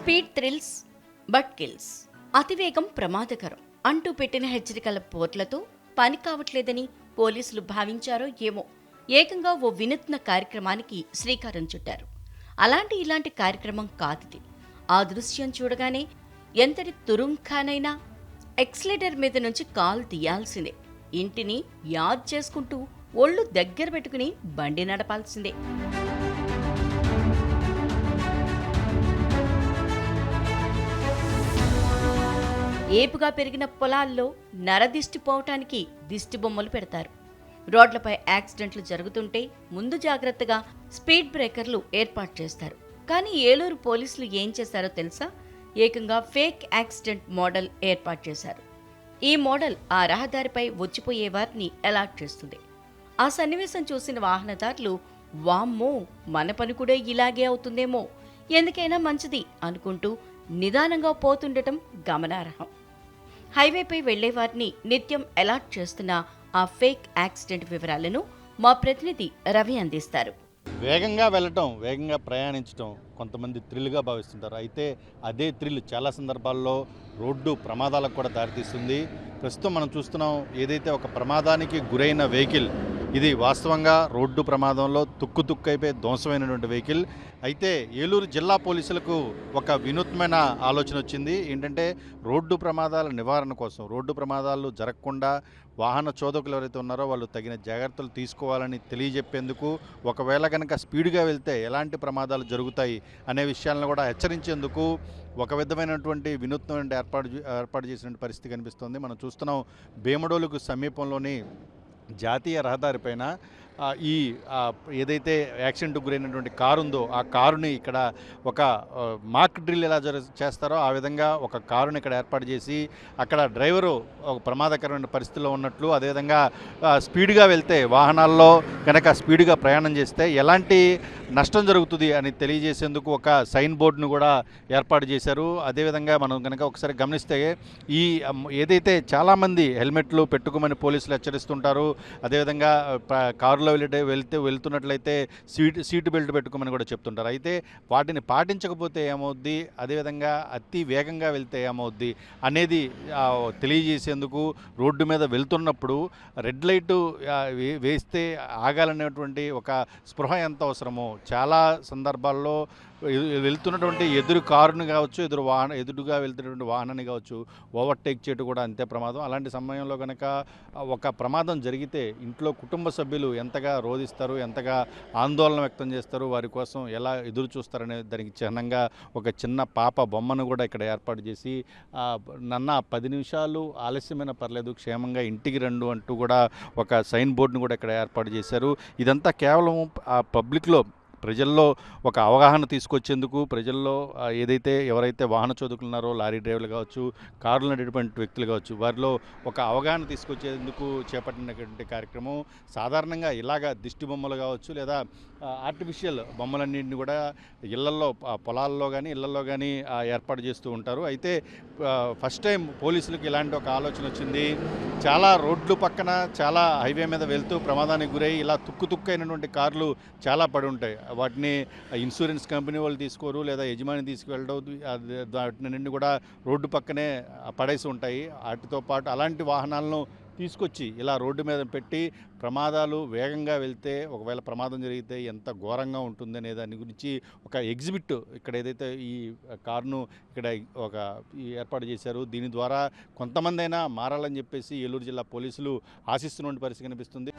Speed thrills but kills. అతివేగం ప్రమాదకరం. అంటూ పెట్టిన హెచ్చరికల పోర్ట్లతో పని కావట్లేదని పోలీసులు భావించారో ఏమో. ఏకంగా ఓ వినూత్న కార్యక్రమానికి శ్రీకారం చుట్టారు. అలాంటి ఇలాంటి కార్యక్రమం కాదిది. ఆ దృశ్యం చూడగానే ఎంతటి తురుంఖానైనా ఎక్స్లేటర్ మీద నుంచి కాల్ తీయాల్సిందే. ఇంటిని యాద్ చేసుకుంటూ ఒళ్ళు దగ్గర పెట్టుకుని బండి నడపాల్సిందే. ఏపుగా పెరిగిన పొలాల్లో నరదిష్టి పోవటానికి దిష్టి బొమ్మలు పెడతారు. రోడ్లపై యాక్సిడెంట్లు జరుగుతుంటే ముందు జాగ్రత్తగా స్పీడ్ బ్రేకర్లు ఏర్పాటు చేస్తారు. కానీ ఏలూరు పోలీసులు ఏం చేశారో తెలుసా? ఏకంగా ఫేక్ యాక్సిడెంట్ మోడల్ ఏర్పాటు చేశారు. ఈ మోడల్ ఆ రహదారిపై వచ్చిపోయే వారిని అలర్ట్ చేస్తుంది. ఆ సన్నివేశం చూసిన వాహనదారులు వామ్మో మన పని కూడా ఇలాగే అవుతుందేమో ఎందుకైనా మంచిది అనుకుంటూ నిదానంగా పోతుండటం గమనార్హం. హైవేపై వెళ్ళేవారిని నిత్యం అలర్ట్ చేస్తున్న ఆ ఫేక్ యాక్సిడెంట్ వివరాలను మా ప్రతినిధి రవి అందిస్తారు. వేగంగా వెళ్ళటం వేగంగా ప్రయాణించటం కొంతమంది థ్రిల్గా భావిస్తుంటారు. అయితే అదే థ్రిల్ చాలా సందర్భాల్లో రోడ్డు ప్రమాదాలకు కూడా దారితీస్తుంది. ప్రస్తుతం మనం చూస్తున్నాం ఏదైతే ఒక ప్రమాదానికి గురైన వెహికల్ ఇది వాస్తవంగా రోడ్డు ప్రమాదంలో తుక్కు తుక్కు అయిపోయి ధ్వంసమైనటువంటి వెహికల్. అయితే ఏలూరు జిల్లా పోలీసులకు ఒక వినూత్నమైన ఆలోచన వచ్చింది. ఏంటంటే రోడ్డు ప్రమాదాల నివారణ కోసం రోడ్డు ప్రమాదాలు జరగకుండా వాహన చోదకులు ఎవరైతే ఉన్నారో వాళ్ళు తగిన జాగ్రత్తలు తీసుకోవాలని తెలియజెప్పేందుకు ఒకవేళ కనుక స్పీడ్గా వెళ్తే ఎలాంటి ప్రమాదాలు జరుగుతాయి అనే విషయాలను కూడా హెచ్చరించేందుకు ఒక విధమైనటువంటి వినూత్నమైన ఏర్పాటు ఏర్పాటు చేసిన పరిస్థితి కనిపిస్తుంది. మనం చూస్తున్నాం భీమడోలుకు సమీపంలోని జాతీయ రహదారిపైన ఆ, ఈ ఏదైతే యాక్సిడెంట్కు గురైనటువంటి కారు ఉందో ఆ కారుని ఇక్కడ ఒక మాక్ డ్రిల్ ఎలా చేస్తారో ఆ విధంగా ఒక కారుని ఇక్కడ ఏర్పాటు చేసి అక్కడ డ్రైవరు ఒక ప్రమాదకరమైన పరిస్థితిలో ఉన్నట్లు అదేవిధంగా స్పీడ్గా వెళ్తే వాహనాల్లో కనుక స్పీడ్గా ప్రయాణం చేస్తే ఎలాంటి నష్టం జరుగుతుంది అని తెలియజేసేందుకు ఒక సైన్ బోర్డును కూడా ఏర్పాటు చేశారు. అదేవిధంగా మనం కనుక ఒకసారి గమనిస్తే ఈ ఏదైతే చాలామంది హెల్మెట్లు పెట్టుకోమని పోలీసులు హెచ్చరిస్తుంటారు అదేవిధంగా కారులో కారులో వెళ్తే వెళ్తే వెళ్తున్నట్లయితే సీట్ సీటు బెల్ట్ పెట్టుకోమని కూడా చెప్తుంటారు. అయితే వాటిని పాటించకపోతే ఏమవుద్ది? అదేవిధంగా అతి వేగంగా వెళ్తే ఏమవుద్ది? అనేది తెలియజేసేందుకు రోడ్డు మీద వెళ్తున్నప్పుడు రెడ్ లైట్ వేస్తే ఆగాలనేటువంటి ఒక స్పృహ ఎంత అవసరమో చాలా సందర్భాల్లో వెళ్తున్నటువంటి ఎదురు కారుని కావచ్చు ఎదురు వాహన ఎదురుగా వెళ్తున్నటువంటి వాహనాన్ని కావచ్చు ఓవర్టేక్ చేయడం కూడా అంతే ప్రమాదం. అలాంటి సమయంలో కనుక ఒక ప్రమాదం జరిగితే ఇంట్లో కుటుంబ సభ్యులు ఎంత ఎంతగా రోధిస్తారు ఎంతగా ఆందోళన వ్యక్తం చేస్తారు వారి కోసం ఎలా ఎదురు చూస్తారనే దానికి చిహ్నంగా ఒక చిన్న పాప బొమ్మను కూడా ఇక్కడ ఏర్పాటు చేసి నన్న పది నిమిషాలు ఆలస్యమైన పర్లేదు క్షేమంగా ఇంటికి రండు అంటూ కూడా ఒక సైన్ బోర్డును కూడా ఇక్కడ ఏర్పాటు చేశారు. ఇదంతా కేవలం ఆ పబ్లిక్లో ప్రజల్లో ఒక అవగాహన తీసుకొచ్చేందుకు ప్రజల్లో ఏదైతే ఎవరైతే వాహన చోదకులు ఉన్నారో లారీ డ్రైవర్లు కావచ్చు కార్లు నడిపేటువంటి వ్యక్తులు కావచ్చు వారిలో ఒక అవగాహన తీసుకొచ్చేందుకు చేపట్టినటువంటి కార్యక్రమం సాధారణంగా ఇలాగ దిష్టి బొమ్మలు కావచ్చు లేదా ఆర్టిఫిషియల్ బొమ్మలన్నింటిని కూడా ఇళ్ళల్లో పొలాల్లో కానీ ఇళ్ళల్లో కానీ ఏర్పాటు చేస్తూ ఉంటారు. అయితే ఫస్ట్ టైం పోలీసులకు ఇలాంటి ఒక ఆలోచన వచ్చింది. చాలా రోడ్లు పక్కన చాలా హైవే మీద వెళ్తూ ప్రమాదానికి గురై ఇలా తుక్కు తుక్కు అయినటువంటి కార్లు చాలా పడి ఉంటాయి. వాటిని ఇన్సూరెన్స్ కంపెనీ వాళ్ళు తీసుకోరు లేదా యజమాని తీసుకువెళ్ళడం అది నుండి కూడా రోడ్డు పక్కనే పడేసి ఉంటాయి. వాటితో పాటు అలాంటి వాహనాలను తీసుకొచ్చి ఇలా రోడ్డు మీద పెట్టి ప్రమాదాలు వేగంగా వెళ్తే ఒకవేళ ప్రమాదం జరిగితే ఎంత ఘోరంగా ఉంటుందనే దాని గురించి ఒక ఎగ్జిబిట్ ఇక్కడ ఏదైతే ఈ కారును ఇక్కడ ఒక ఏర్పాటు చేశారు దీని ద్వారా కొంతమందైనా మారాలని చెప్పేసి ఏలూరు జిల్లా పోలీసులు ఆశిస్తున్న పరిస్థితి కనిపిస్తుంది.